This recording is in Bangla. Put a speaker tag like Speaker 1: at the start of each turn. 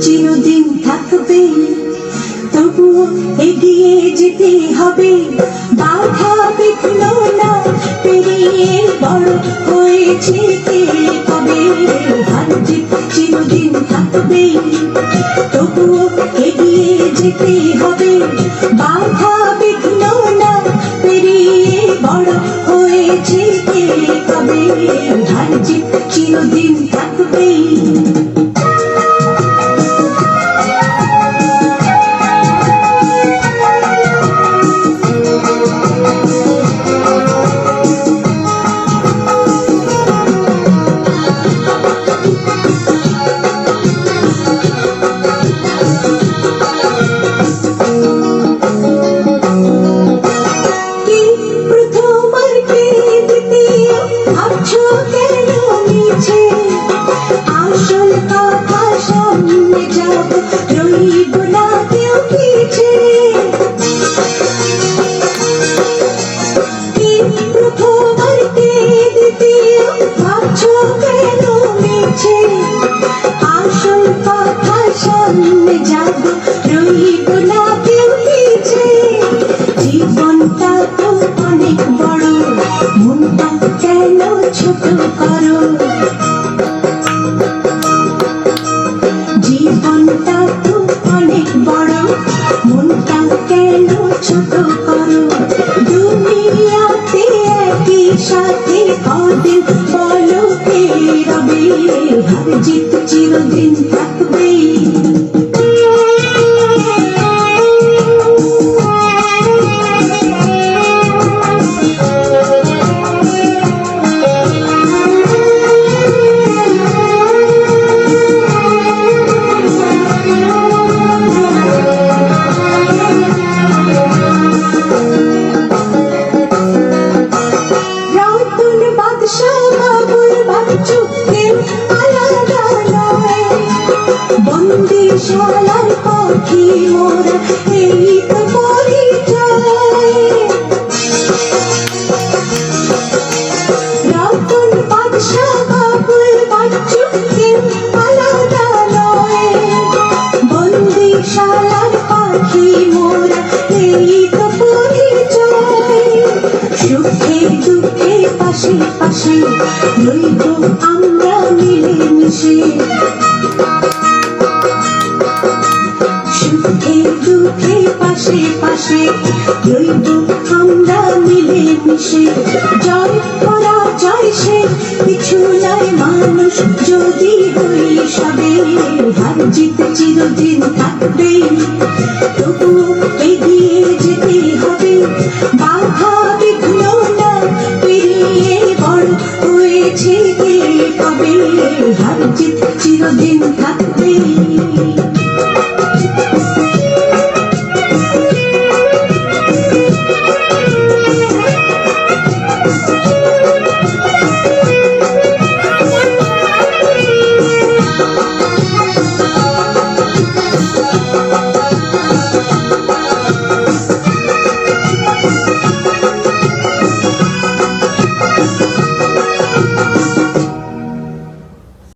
Speaker 1: চিরদিন থাকবে। তবুও এগিয়ে যেতে হবে। বাধা বিঘ্ন না পেরিয়ে বড় হয়েছে কে কবে? জিত চিরদিন থাকবে। তবুও এগিয়ে যেতে হবে। বাধা বিঘ্ন না পেরিয়ে বড় হয়েছে কে কবে? জিত চিরদিন থাকবে। আসল কথা সামনে যাব রইব না Thank you. বন্দিশালার পাখি মোরা, এই তো পরিচয়। রাউতুন বাদশাহ বাবুর বাচ্চু আলাদা নয় বন্দিশালার পাখি মোরা, এই তো পরিচয়। সুখে দুঃখে পাশে পাশে রইব রইব আমরা মিলে মিশে জয় করা সে কিছু নয় মানুষ যদি হই সবে হার জিত চিরদিন থাকবে তবু এগিয়ে যেতে হবে বাধা পেরিয়ে বড় হয়েছে কে কবে হার চিরদিন থাকবে